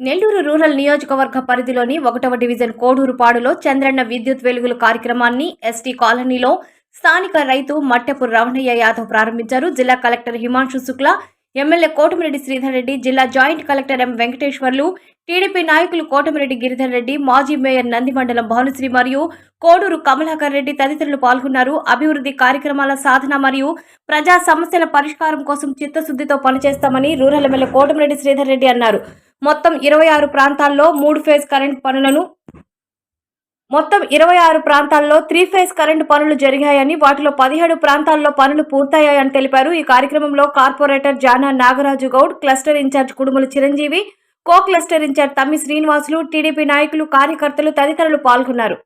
Nellore rural నియోజకవర్గ పరిధిలోని ఒకటవ డివిజన్ కోడూరుపాడులో చంద్రన్న విద్యుత్ వెలుగుల కార్యక్రమాన్ని ఎస్టీ కాలనీలో స్థానిక రైతు మట్టెపు రమణయ్య యాదవ్ ప్రారంభించారు. జిల్లా కలెక్టర్ హిమాంశు శుక్లా ఎమ్మెల్యే కోటమిరెడ్డి శ్రీధర్ రెడ్డి జిల్లా joint collector M Venkateswarlu TDP నాయకులు కోటమిరెడ్డి గిరిధర్ రెడ్డి మాజీ మేయర్ నందిమండలం భానుశ్రీ మరియు కోడూరు కమలాకర్ రెడ్డి తదితరులు పాల్గొన్నారు. అభివృద్ధి కార్యక్రమాల సాధన మరియు ప్రజా సమస్యల పరిష్కారం కోసం చిత్తశుద్ధితో పనిచేస్తామని రూరల్ ఎమ్మెల్యే కోటమిరెడ్డి శ్రీధర్ రెడ్డి అన్నారు. మొత్తం ఇరవై ఆరు ప్రాంతాల్లో మూడు ఫేజ్ కరెంట్ పనులను మొత్తం ఇరవై ఆరు ప్రాంతాల్లో త్రీ ఫేజ్ కరెంటు పనులు జరిగాయని వాటిలో పదిహేడు ప్రాంతాల్లో పనులు పూర్తయ్యాయని తెలిపారు. ఈ కార్యక్రమంలో corporator Jana Nagaraju Goud cluster incharge Kudumula Chiranjeevi co cluster incharge Thammi Srinivasulu TDP నాయకులు కార్యకర్తలు తదితరులు పాల్గొన్నారు.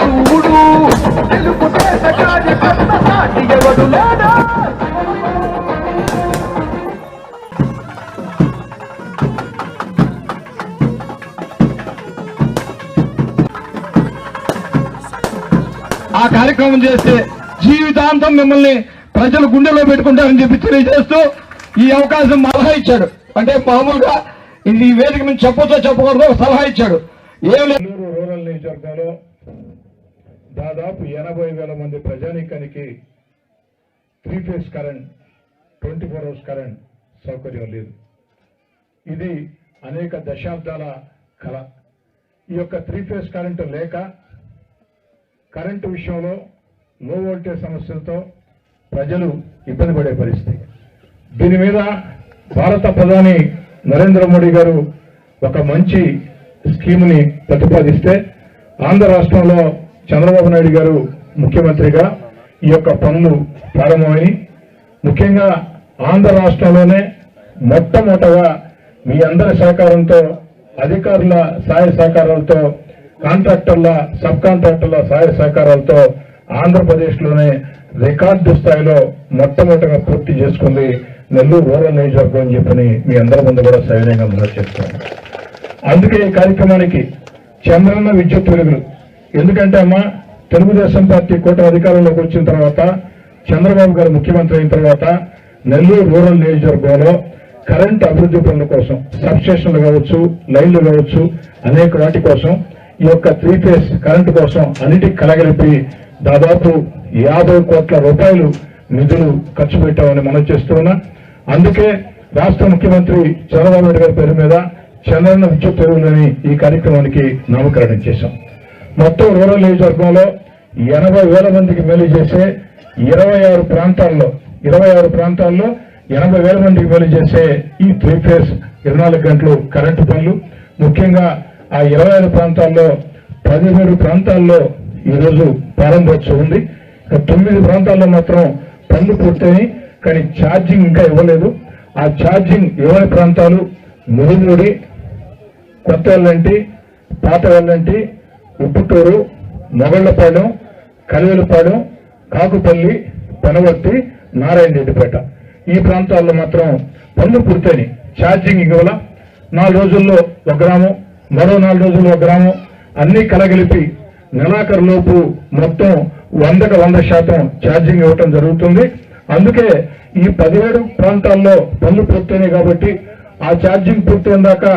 చూడు. తెలుగు సాటి ఎవడు లేడా? ఆ కార్యక్రమం చేస్తే జీవితాంతం మిమ్మల్ని ప్రజలు గుండెలో పెట్టుకుంటారని చెప్పి తెలియజేస్తూ ఈ అవకాశం సలహా ఇచ్చాడు. అంటే మామూలుగా ఇది ఈ వేదిక మీద చెప్పొచ్చో చెప్పకూడదో సలహా ఇచ్చాడు. ఏం లేదు రూరల్ నియోజకవర్గంలో దాదాపు ఎనభై వేల మంది ప్రజానీకానికి three phase current twenty four hours current సౌకర్యం లేదు. ఇది అనేక దశాబ్దాల కళ ఈ యొక్క త్రీ ఫేస్ కరెంటు లేక కరెంటు విషయంలో లో వోల్టేజ్ సమస్యలతో ప్రజలు ఇబ్బంది పడే పరిస్థితి. దీని మీద భారత ప్రధాని నరేంద్ర మోడీ గారు ఒక మంచి స్కీమ్ని ప్రతిపాదిస్తే ఆంధ్ర రాష్ట్రంలో చంద్రబాబు నాయుడు గారు ముఖ్యమంత్రిగా ఈ యొక్క పనులు ప్రారంభమని ముఖ్యంగా ఆంధ్ర రాష్ట్రంలోనే మొట్టమొదటగా మీ అందరి సహకారంతో అధికారుల సహాయ సహకారాలతో కాంట్రాక్టర్ల సబ్ కాంట్రాక్టర్ల సహాయ సహకారాలతో ఆంధ్రప్రదేశ్లోనే రికార్డు స్థాయిలో మొట్టమొదటిగా పూర్తి చేసుకుంది నెల్లూరు రూరల్ నియోజకవర్గం అని చెప్పని మీ అందరి ముందు కూడా సవినయంగా మనం చెప్తాను అందుకే ఈ కార్యక్రమానికి చంద్రన్న విద్యుత్ వెలుగులు ఎందుకంటే అమ్మా తెలుగుదేశం పార్టీ కోట అధికారంలోకి వచ్చిన తర్వాత చంద్రబాబు గారు ముఖ్యమంత్రి అయిన తర్వాత నెల్లూరు రూరల్ నియోజకవర్గంలో కరెంట్ అభివృద్ధి పనుల కోసం సబ్స్టేషన్లు కావచ్చు లైన్లు కావచ్చు అనేక వాటి కోసం ఈ యొక్క త్రీ ఫేస్ కరెంటు కోసం అన్నిటికి కలగలిపి దాదాపు యాభై కోట్ల రూపాయలు నిధులు ఖర్చు పెట్టామని మనం చేస్తున్నా అందుకే రాష్ట్ర ముఖ్యమంత్రి చంద్రబాబు నాయుడు గారి పేరు మీద చంద్రన్న విద్యుత్ ఎరువులని ఈ కార్యక్రమానికి నామకరణం చేశాం. మొత్తం రూరల్ నియోజకవర్గంలో ఎనభై వేల మందికి మేలు చేసే ఇరవై ఆరు ప్రాంతాల్లో ఇరవై ఆరు ప్రాంతాల్లో ఎనభై వేల మందికి మేలు చేసే ఈ త్రీ ఫేస్ ఇరవై గంటలు కరెంటు పనులు. ముఖ్యంగా ఆ ఇరవై ఆరు ప్రాంతాల్లో పదిహేడు ప్రాంతాల్లో ఈరోజు ప్రారంభోత్సవం ఉంది. తొమ్మిది ప్రాంతాల్లో మాత్రం పనులు పూర్తయి కానీ ఛార్జింగ్ ఇంకా ఇవ్వలేదు. ఆ ఛార్జింగ్ ఇవ్వని ప్రాంతాలు ముదిమూడి కొత్త వెళ్ళంటి పాత వెళ్ళంటి ఉప్పుటూరు మొగళ్ళపాలెం కలివెలపాలెం కాకుపల్లి పెనవర్తి నారాయణ రెడ్డిపేట ఈ ప్రాంతాల్లో మాత్రం పనులు పూర్తయినాయి. ఛార్జింగ్ ఇవ్వాల. నాలుగు రోజుల్లో ఒక గ్రామం మరో నాలుగు రోజుల్లో ఒక గ్రామం. అన్నీ కలగలిపి నెలాఖరులోపు మొత్తం వందకు వంద శాతం ఛార్జింగ్ ఇవ్వటం జరుగుతుంది. అందుకే ఈ పదిహేడు ప్రాంతాల్లో పనులు పూర్తయినాయి కాబట్టి ఆ ఛార్జింగ్ పూర్తయిన దాకా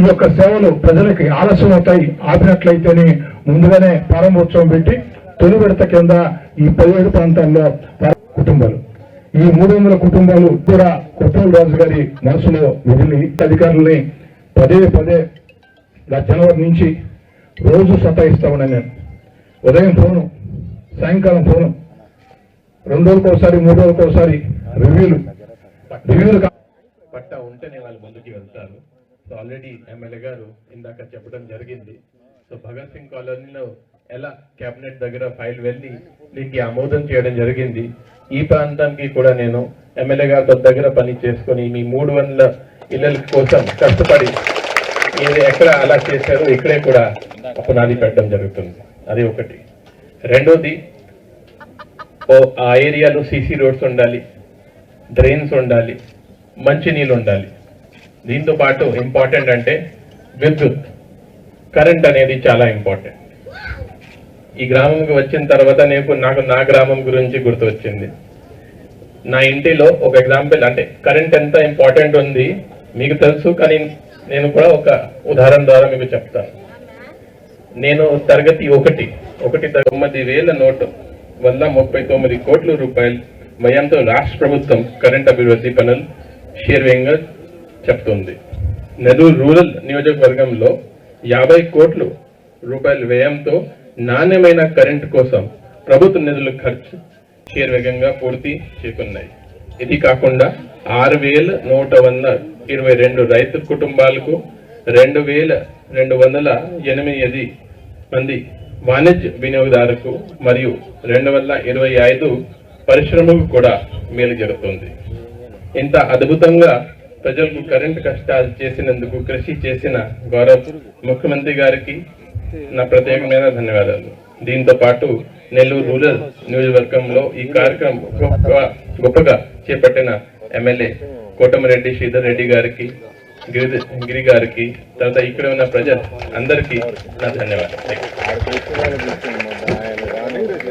ఈ యొక్క సేవలు ప్రజలకి ఆలస్యం అవుతాయి ఆపినట్లయితేనే ముందుగానే ప్రారంభోత్సవం పెట్టి తొలి విడత కింద ఈ పదిహేడు ప్రాంతాల్లో కుటుంబాలు. ఈ మూడు వందల కుటుంబాలు కూడా కొత్తూరు రాజు గారి మనసులో వదిలి అధికారుల్ని పదే పదే జనవరి నుంచి రోజు సతాయిస్తామని నేను. ఉదయం ఫోను సాయంకాలం ఫోను. రెండు రోజులకు ఒకసారి మూడు రోజులకు ఒకసారి రివ్యూలు. రివ్యూలు పట్టా ఉంటేనే వాళ్ళు ముందుకు వెళ్తారు. సో ఆల్రెడీ ఎమ్మెల్యే గారు ఇందాక చెప్పడం జరిగింది. సో భగత్ సింగ్ కాలనీలో ఎలా కేబినెట్ దగ్గర ఫైల్ వెళ్ళి దీనికి ఆమోదం చేయడం జరిగింది? ఈ ప్రాంతానికి కూడా నేను ఎమ్మెల్యే గారితో దగ్గర పని చేసుకొని మీ మూడు వందల ఇళ్ళ కోసం కష్టపడి ఏది ఎక్కడ అలా చేశారో ఇక్కడే కూడా పునాది పెట్టడం జరుగుతుంది. అది ఒకటి. రెండోది ఓ ఆ ఏరియాలో సీసీ రోడ్స్ ఉండాలి డ్రైన్స్ ఉండాలి మంచినీళ్ళు ఉండాలి. దీంతో పాటు ఇంపార్టెంట్ అంటే విద్యుత్. కరెంట్ అనేది చాలా ఇంపార్టెంట్. ఈ గ్రామంకి వచ్చిన తర్వాత నేను నాకు నా గ్రామం గురించి గుర్తు వచ్చింది నా ఇంటిలో ఒక ఎగ్జాంపుల్ అంటే కరెంట్ ఎంత ఇంపార్టెంట్ ఉంది మీకు తెలుసు కానీ నేను కూడా ఒక ఉదాహరణ ద్వారా మీకు చెప్తాను. నేను తరగతి ఒకటి ఒకటి తొమ్మిది వేల నోటు వల్ల ముప్పై తొమ్మిది కోట్ల రూపాయలు. వ్యయంతో రాష్ట్ర ప్రభుత్వం కరెంట్ అభివృద్ధి పనులు శీర్వంగా చెప్తుంది. నెల్లూరు రూరల్ నియోజకవర్గంలో యాభై కోట్లు రూపాయల వ్యయంతో నాణ్యమైన కరెంట్ కోసం ప్రభుత్వ నిధులు ఖర్చు శీర్వేగంగా పూర్తి చేకున్నాయి ఇది కాకుండా ఆరు వేల నూట వంద ఇరవై రెండు రైతు కుటుంబాలకు రెండు వేల రెండు వందల ఎనిమిది మంది వాణిజ్య వినియోగదారులకు మరియు రెండు వందల ఇరవై ఐదు పరిశ్రమకు కూడా మేలు జరుగుతుంది. ఇంత అద్భుతంగా ప్రజలకు కరెంటు కష్టాలు చేసినందుకు కృషి చేసిన గౌరవ్ ముఖ్యమంత్రి గారికి నా ప్రత్యేకమైన ధన్యవాదాలు. దీంతో పాటు నెల్లూరు రూరల్ నియోజకవర్గంలో ఈ కార్యక్రమం గొప్ప గొప్పగా చేపట్టిన ఎమ్మెల్యే కోటమిరెడ్డి శ్రీధర్ రెడ్డి గారికి గిరి గిరి గారికి తర్వాత ఇక్కడ ఉన్న ప్రజలు అందరికీ నా ధన్యవాదాలు.